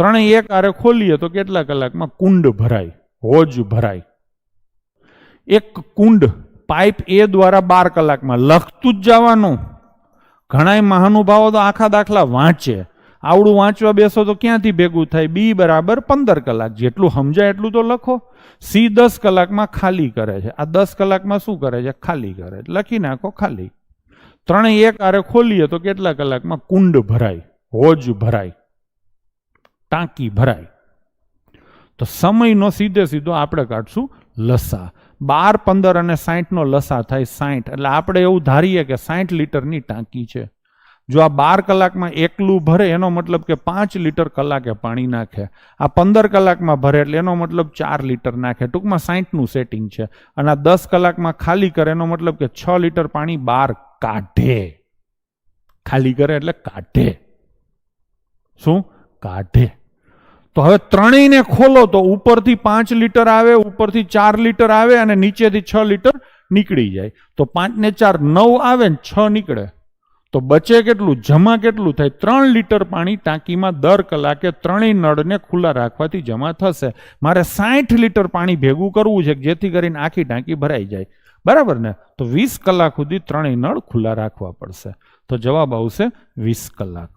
ત્રણેય એક આરે ખોલીએ તો કેટલા કલાકમાં કુંડ ભરાય? હોજ ભરાય. એક કુંડ પાઇપ એ દ્વારા બાર કલાકમાં લખતું જ જવાનું. ઘણાય મહાનુભાવો તો આખા દાખલા વાંચે. આવડું વાંચવા બેસો તો ક્યાંથી ભેગું થાય? બી બરાબર પંદર કલાક. જેટલું સમજાય એટલું તો લખો. સી દસ કલાકમાં ખાલી કરે છે. આ દસ કલાકમાં શું કરે છે? ખાલી કરે. લખી નાખો ખાલી. ત્રણેય એક આરે ખોલીએ તો કેટલા કલાકમાં કુંડ ભરાય? હોજ ભરાય. ટાંકી ભરાય. તો સમયનો સીધે સીધો આપણે કાઢશું લસા. બાર, પંદર અને સાહીઠનો લસા થાય સાહીઠ એટલે આપણે એવું ધારીએ કે સાહીઠ લીટરની ટાંકી છે. જો આ બાર કલાકમાં એકલું ભરે, એનો મતલબ કે પાંચ લીટર કલાકે પાણી નાખે. આ પંદર કલાકમાં ભરે, એટલે એનો મતલબ ચાર લીટર નાખે. ટૂંકમાં સાહીઠનું સેટિંગ છે. અને આ દસ કલાકમાં ખાલી કરે, એનો મતલબ કે છ લીટર પાણી બહાર કાઢે. ખાલી કરે એટલે કાઢે. શું? કાઢે. તો હવે ત્રણેયને ખોલો તો ઉપરથી પાંચ લીટર આવે, ઉપરથી ચાર લીટર આવે અને નીચેથી છ લીટર નીકળી જાય. તો પાંચને ચાર નવ આવે ને છ નીકળે. તો બચે કેટલું? જમા કેટલું થાય? ત્રણ લીટર પાણી ટાંકીમાં દર કલાકે ત્રણેય નળને ખુલ્લા રાખવાથી જમા થશે. મારે સાઠ લીટર પાણી ભેગું કરવું છે જેથી કરીને આખી ટાંકી ભરાઈ જાય. બરાબર ને? તો વીસ કલાક સુધી ત્રણેય નળ ખુલ્લા રાખવા પડશે. તો જવાબ આવશે વીસ કલાક.